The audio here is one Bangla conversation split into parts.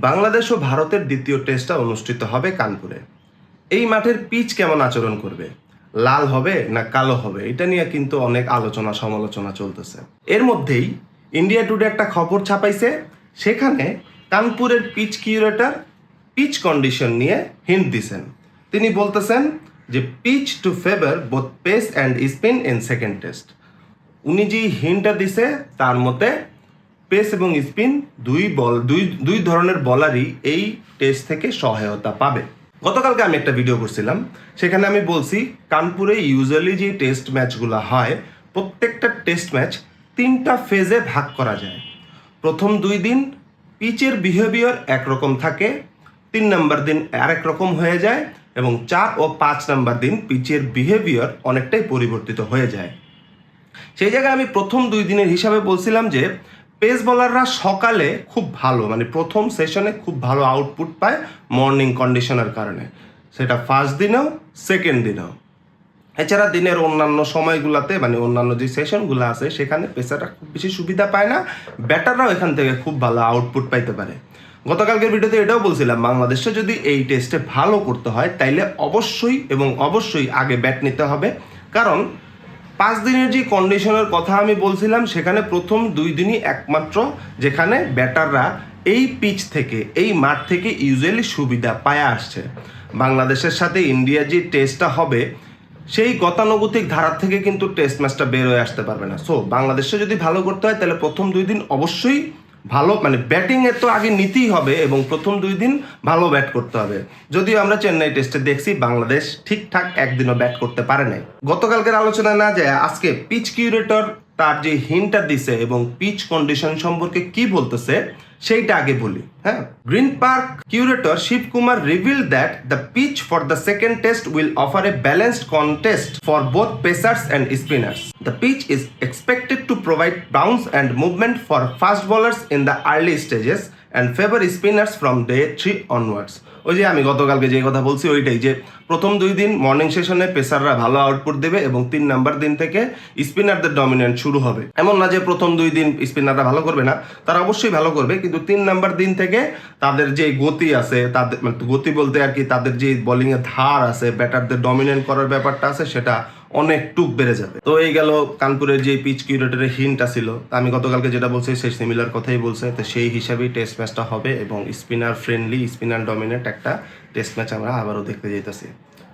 বাংলাদেশ ও ভারতের দ্বিতীয় টেস্টটা অনুষ্ঠিত হবে কানপুরে। এই মাঠের পিচ কেমন আচরণ করবে? লাল হবে না কালো হবে? এটা নিয়ে কিন্তু অনেক আলোচনা সমালোচনা চলতেছে। এর মধ্যেই ইন্ডিয়া টুডে একটা খবর ছাপাইছে। সেখানে কানপুরের পিচ কিউরেটার পিচ কন্ডিশন নিয়ে হিন্ট দিছেন। তিনি বলতেছেন যে, pitch to favour both pace and spin in second test. উনি যে হিন্টটা দিছে, তার মতে পেস এবং স্পিন দুই বল, দুই দুই ধরনের বলারই এই টেস্ট থেকে সহায়তা পাবে। গতকালকে আমি একটা ভিডিও করছিলাম। সেখানে আমি বলছি, কানপুরে ইউজুয়ালি যে টেস্ট ম্যাচগুলো হয়, প্রত্যেকটা টেস্ট ম্যাচ তিনটা ফেজে ভাগ করা যায়। প্রথম দুই দিন পিচের বিহেভিয়ার একরকম থাকে, তিন নম্বর দিন আরেক রকম হয়ে যায় এবং চার ও পাঁচ নাম্বার দিন পিচের বিহেভিয়ার অনেকটাই পরিবর্তিত হয়ে যায়। সেই জায়গায় আমি প্রথম দুই দিনের হিসাবে বলছিলাম যে পেস বলাররা সকালে খুব ভালো মানে প্রথম সেশনে খুব ভালো আউটপুট পায় মর্নিং কন্ডিশনের কারণে। সেটা ফার্স্ট দিনেও সেকেন্ড দিনেও। এছাড়া দিনের অন্যান্য সময়গুলোতে মানে অন্যান্য যে সেশনগুলো আছে, সেখানে পেসাররা খুব বেশি সুবিধা পায় না। ব্যাটাররাও এখান থেকে খুব ভালো আউটপুট পাইতে পারে। গতকালকের ভিডিওতে এটাও বলছিলাম, বাংলাদেশে যদি এই টেস্টে ভালো করতে হয়, তাইলে অবশ্যই এবং অবশ্যই আগে ব্যাট নিতে হবে। কারণ পাঁচ দিনের যে কন্ডিশনের কথা আমি বলছিলাম, সেখানে প্রথম দুই দিনই একমাত্র, যেখানে ব্যাটাররা এই পিচ থেকে, এই মাঠ থেকে ইউজুয়ালি সুবিধা পায় আসছে। বাংলাদেশের সাথে ইন্ডিয়ার যে টেস্টটা হবে, সেই গতানুগতিক ধারার থেকে কিন্তু টেস্ট ম্যাচটা বের হয়ে আসতে পারবে না। সো বাংলাদেশে যদি ভালো করতে হয়, তাহলে প্রথম দুই দিন অবশ্যই ভালো মানে ব্যাটিং এর তো আগে নিতেই হবে এবং প্রথম দুই দিন ভালো ব্যাট করতে হবে। যদিও আমরা চেন্নাই টেস্টে দেখছি বাংলাদেশ ঠিকঠাক একদিনও ব্যাট করতে পারে নাই। গতকালকের আলোচনা না যায়, আজকে পিচ কিউরেটর তার যে হিন্টটা দিছে এবং পিচ কন্ডিশন সম্পর্কে কি বলতেছে, সেইটা আগে বলি হ্যাঁ? Green Park curator Shivkumar reveal that the pitch for the second test will offer a balanced contest for both pacers and spinners the pitch is expected to provide bounce and movement for fast bowlers in the early stages and favour spinners from day three onwards. ওই যে আমি গতকালকে যে কথা বলছি, ওইটাই যে প্রথম দুই দিন মর্নিং সেশনে পেসাররা ভালো আউটপুট দেবে এবং তিন নাম্বার দিন থেকে স্পিনারদের ডমিনেন্ট শুরু হবে। এমন না যে প্রথম দুই দিন স্পিনাররা ভালো করবে না, তারা অবশ্যই ভালো করবে, কিন্তু তিন নাম্বার দিন থেকে তাদের যে গতি আছে, তাদের মানে গতি বলতে আর কি তাদের যে বোলিংয়ের ধার আছে ব্যাটারদের ডমিনেন্ট করার ব্যাপারটা আছে, সেটা অনেক টুক বেড়ে যাবে। তো এই গেল কানপুরের যে পিচ কিউরেটারের হিন্টটা ছিল আমি গতকালকে যেটা বলছি, সেই সিমিলার কথাই বলছে। তো সেই হিসাবেই টেস্ট ম্যাচটা হবে এবং স্পিনার ফ্রেন্ডলি স্পিনার ডমিনেট একটা টেস্ট ম্যাচ আমরা আবারও দেখতে যেতেছি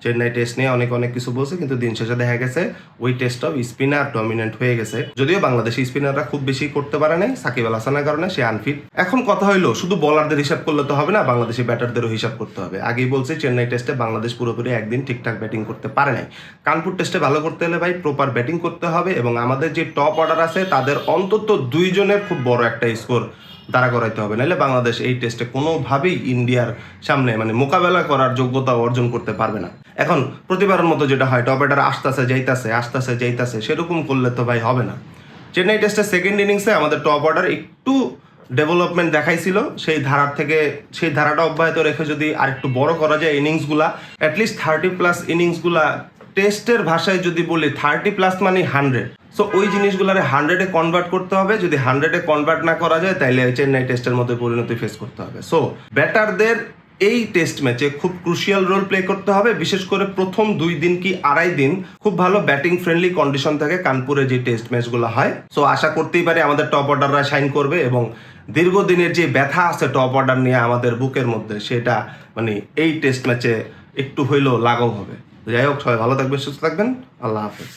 চেন্নাই টেস্ট নিয়ে অনেক অনেক কিছু বলছে, কিন্তু দিন শেষে দেখা গেছে ওই টেস্টটাও স্পিনার ডমিনেন্ট হয়ে গেছে। যদিও বাংলাদেশি স্পিনাররা খুব বেশি করতে পারে নাই সাকিব আল হাসানের কারণে, সে আনফিট এখন কথা হইল, শুধু বলারদের হিসাব করলে তো হবে না, বাংলাদেশি ব্যাটারদেরও হিসাব করতে হবে। আগেই বলছে, চেন্নাই টেস্টে বাংলাদেশ পুরোপুরি একদিন ঠিকঠাক ব্যাটিং করতে পারে নাই। কানপুর টেস্টে ভালো করতে হলে ভাই প্রপার ব্যাটিং করতে হবে এবং আমাদের যে টপ অর্ডার আছে, তাদের অন্তত দুইজনের খুব বড় একটা স্কোর দাঁড়া করাইতে হবে। নাহলে বাংলাদেশ এই টেস্টে কোনোভাবেই ইন্ডিয়ার সামনে মানে মোকাবেলা করার যোগ্যতা অর্জন করতে পারবে না। এখন প্রতিবারের মতো যেটা হয় টপ অর্ডার আসতেছে, যাইতাছে আসতেছে, যাইতাছে, সেরকম করলে তো ভাই হবে না। চেন্নাই টেস্টের সেকেন্ড ইনিংসে আমাদের টপ অর্ডার একটু ডেভেলপমেন্ট দেখাইছিল। সেই ধারার থেকে, সেই ধারাটা অব্যাহত রেখে যদি আরেকটু বড় করা যায় ইনিংসগুলা অ্যাটলিস্ট থার্টি প্লাস ইনিংসগুলা টেস্টের ভাষায় যদি বলি থার্টি প্লাস মানে হান্ড্রেড সো ওই জিনিসগুলারে হান্ড্রেডে কনভার্ট করতে হবে। যদি হান্ড্রেডে কনভার্ট না করা যায়, তাইলে চেন্নাই টেস্টের মধ্যে পরিণতি ফেস করতে হবে। সো ব্যাটারদের এই টেস্ট ম্যাচে খুব ক্রুশিয়াল রোল প্লে করতে হবে। বিশেষ করে প্রথম দুই দিন কি আড়াই দিন খুব ভালো ব্যাটিং ফ্রেন্ডলি কন্ডিশন থাকে কানপুরে যে টেস্ট ম্যাচগুলো হয়। সো আশা করতেই পারি আমাদের টপ অর্ডাররা সাইন করবে এবং দীর্ঘদিনের যে ব্যথা আছে টপ অর্ডার নিয়ে আমাদের বুকের মধ্যে, সেটা মানে এই টেস্ট ম্যাচে একটু হইলেও লাঘব হবে। যাই হোক, সবাই ভালো থাকবেন, সুস্থ থাকবেন। আল্লাহ হাফেজ।